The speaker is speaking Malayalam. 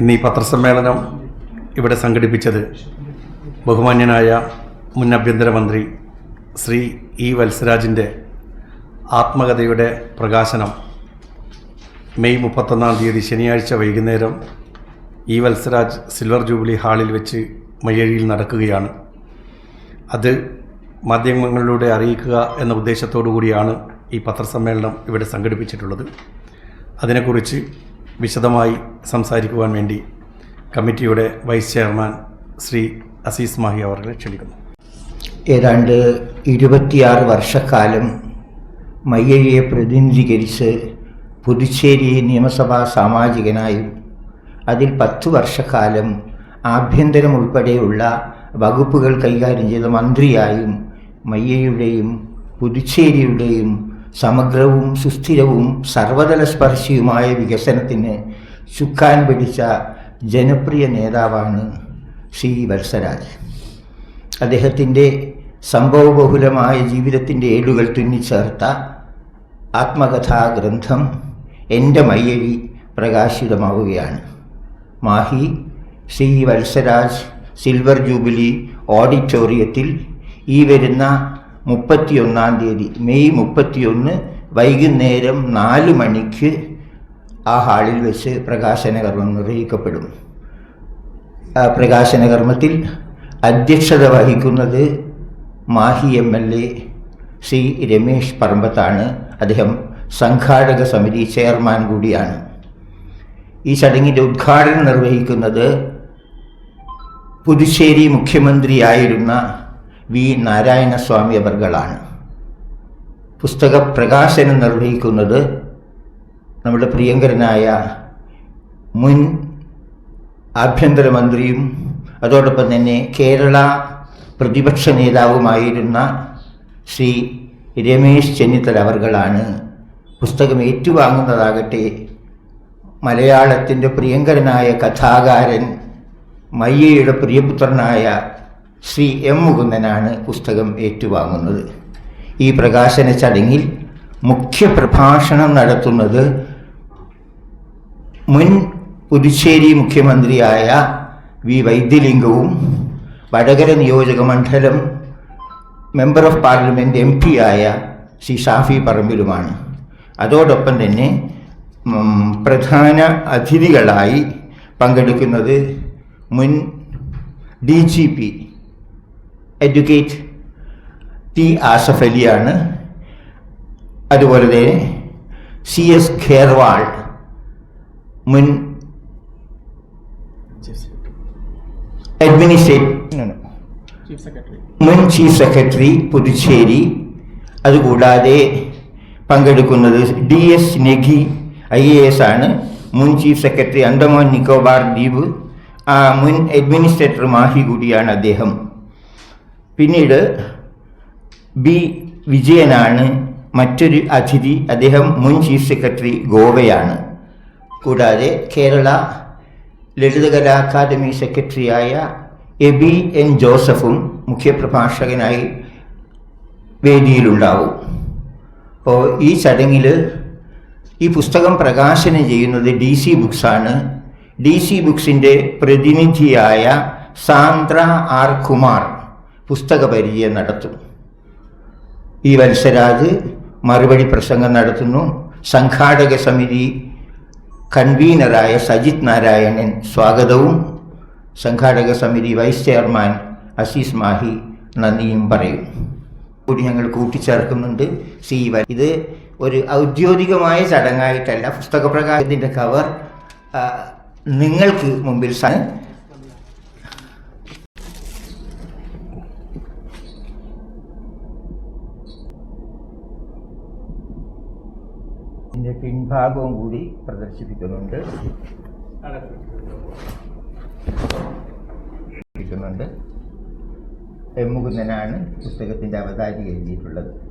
ഇന്ന് ഈ പത്രസമ്മേളനം ഇവിടെ സംഘടിപ്പിച്ചത് ബഹുമാന്യനായ മുൻ ആഭ്യന്തരമന്ത്രി ശ്രീ ഇ വത്സരാജിന്റെ ആത്മകഥയുടെ പ്രകാശനം മെയ് മുപ്പത്തൊന്നാം തീയതി ശനിയാഴ്ച വൈകുന്നേരം ഇ വത്സരാജ് സിൽവർ ജൂബിലി ഹാളിൽ വെച്ച് മയ്യഴിയിൽ നടക്കുകയാണ്. അത് മാധ്യമങ്ങളിലൂടെ അറിയിക്കുക എന്ന ഉദ്ദേശത്തോടു കൂടിയാണ് ഈ പത്രസമ്മേളനം ഇവിടെ സംഘടിപ്പിച്ചിട്ടുള്ളത്. അതിനെക്കുറിച്ച് വിശദമായി സംസാരിക്കുവാൻ വേണ്ടി കമ്മിറ്റിയുടെ വൈസ് ചെയർമാൻ ശ്രീ അസീസ് മാഹി അവരെ ക്ഷണിക്കുന്നു. ഏതാണ്ട് ഇരുപത്തിയാറ് വർഷക്കാലം മയ്യയെ പ്രതിനിധീകരിച്ച് പുതുച്ചേരി നിയമസഭാ സാമാജികനായും അതിൽ പത്ത് വർഷക്കാലം ആഭ്യന്തരം ഉൾപ്പെടെയുള്ള വകുപ്പുകൾ കൈകാര്യം ചെയ്ത മന്ത്രിയായും മയ്യയുടെയും പുതുച്ചേരിയുടെയും സമഗ്രവും സുസ്ഥിരവും സർവതല സ്പർശിയുമായ വികസനത്തിന് ചുക്കാൻ പിടിച്ച ജനപ്രിയ നേതാവാണ് ശ്രീ വത്സരാജ്. അദ്ദേഹത്തിന്റെ സംഭവബഹുലമായ ജീവിതത്തിന്റെ ഏടുകൾ തുന്നിച്ചേർത്ത ആത്മകഥാ ഗ്രന്ഥം എന്റെ മയ്യഴി പ്രകാശിതമാവുകയാണ്. മാഹി ശ്രീ വത്സരാജ് സിൽവർ ജൂബിലി ഓഡിറ്റോറിയത്തിൽ ഈ വരുന്ന മുപ്പത്തിയൊന്നാം തീയതി. മെയ് മുപ്പത്തിയൊന്ന് വൈകുന്നേരം നാല് മണിക്ക് ആ ഹാളിൽ വെച്ച് പ്രകാശന കർമ്മം നിർവഹിക്കപ്പെടും. പ്രകാശന കർമ്മത്തിൽ അധ്യക്ഷത വഹിക്കുന്നത് Mahe M L A Shri Ramesh പറമ്പത്താണ്. അദ്ദേഹം സംഘാടക സമിതി ചെയർമാൻ കൂടിയാണ്. ഈ ചടങ്ങിന്റെ ഉദ്ഘാടനം നിർവഹിക്കുന്നത് പുതുശ്ശേരി മുഖ്യമന്ത്രിയായിരുന്ന വി. നാരായണസ്വാമി അവർകളാണ്. പുസ്തക പ്രകാശനം നിർവഹിക്കുന്നത് നമ്മുടെ പ്രിയങ്കരനായ മുൻ ആഭ്യന്തരമന്ത്രിയും അതോടൊപ്പം തന്നെ കേരള പ്രതിപക്ഷ നേതാവുമായിരുന്ന ശ്രീ രമേശ് ചെന്നിത്തല അവർകളാണ് പുസ്തകം ഏറ്റുവാങ്ങുന്നതാകട്ടെ മലയാളത്തിന്റെ പ്രിയങ്കരനായ കഥാകാരൻ മയ്യയുടെ പ്രിയപുത്രനായ ശ്രീ എം മുകുന്ദനാണ് പുസ്തകം ഏറ്റുവാങ്ങുന്നത്. ഈ പ്രകാശന ചടങ്ങിൽ മുഖ്യ പ്രഭാഷണം നടത്തുന്നത് മുൻ പുതുച്ചേരി മുഖ്യമന്ത്രിയായ വി വൈദ്യലിംഗവും വടകര നിയോജക മണ്ഡലം member of parliament M P ആയ ശ്രീ ഷാഫി പറമ്പിലുമാണ്. അതോടൊപ്പം തന്നെ പ്രധാന അതിഥികളായി പങ്കെടുക്കുന്നത് മുൻ D G P advocate T Asaf അലിയാണ് അതുപോലെ തന്നെ സി എസ് ഖേർവാൾ മുൻ അഡ്മിനിസ്ട്രേറ്റ് മുൻ ചീഫ് സെക്രട്ടറി പുതുച്ചേരി. അതുകൂടാതെ പങ്കെടുക്കുന്നത് D S Negi I A S ആണ്. മുൻ ചീഫ് സെക്രട്ടറി അന്തമാൻ നിക്കോബാർ ദ്വീപ് ആ, മുൻ അഡ്മിനിസ്ട്രേറ്റർ മാഹി കൂടിയാണ് അദ്ദേഹം. പിന്നീട് ബി വിജയനാണ് മറ്റൊരു അതിഥി. അദ്ദേഹം മുൻ ചീഫ് സെക്രട്ടറി ഗോവയാണ്. കൂടാതെ കേരള ലളിതകലാ അക്കാദമി സെക്രട്ടറിയായ എബി എൻ ജോസഫും മുഖ്യപ്രഭാഷകനായി വേദിയിലുണ്ടാവും. അപ്പോൾ ഈ ചടങ്ങിൽ ഈ പുസ്തകം പ്രകാശനം ചെയ്യുന്നത് ഡി സി ബുക്സാണ് ഡി സി ബുക്സിന്റെ പ്രതിനിധിയായ സാന്ദ്ര ആർ കുമാർ. പുസ്തക പരിചയം നടത്തും. ഈ വത്സരാജ് മറുപടി പ്രസംഗം നടത്തുന്നു. സംഘാടക സമിതി കൺവീനറായ സജിത് നാരായണൻ സ്വാഗതവും. സംഘാടക സമിതി വൈസ് ചെയർമാൻ അസീസ് മാഹി നന്ദിയും പറയും. കൂടി ഞങ്ങൾ കൂട്ടിച്ചേർക്കുന്നുണ്ട്. സി വൻ ഇത് ഒരു ഔദ്യോഗികമായ ചടങ്ങായിട്ടല്ല പുസ്തക പ്രകാശത്തിന്റെ കവർ നിങ്ങൾക്ക് മുമ്പിൽ ഇതിന്റെ പിൻഭാഗവും കൂടി പ്രദർശിപ്പിക്കുന്നുണ്ട്. ുന്നുണ്ട് എം മുകുന്ദനാണ് പുസ്തകത്തിന്റെ അവതാരി എഴുതിയിട്ടുള്ളത്.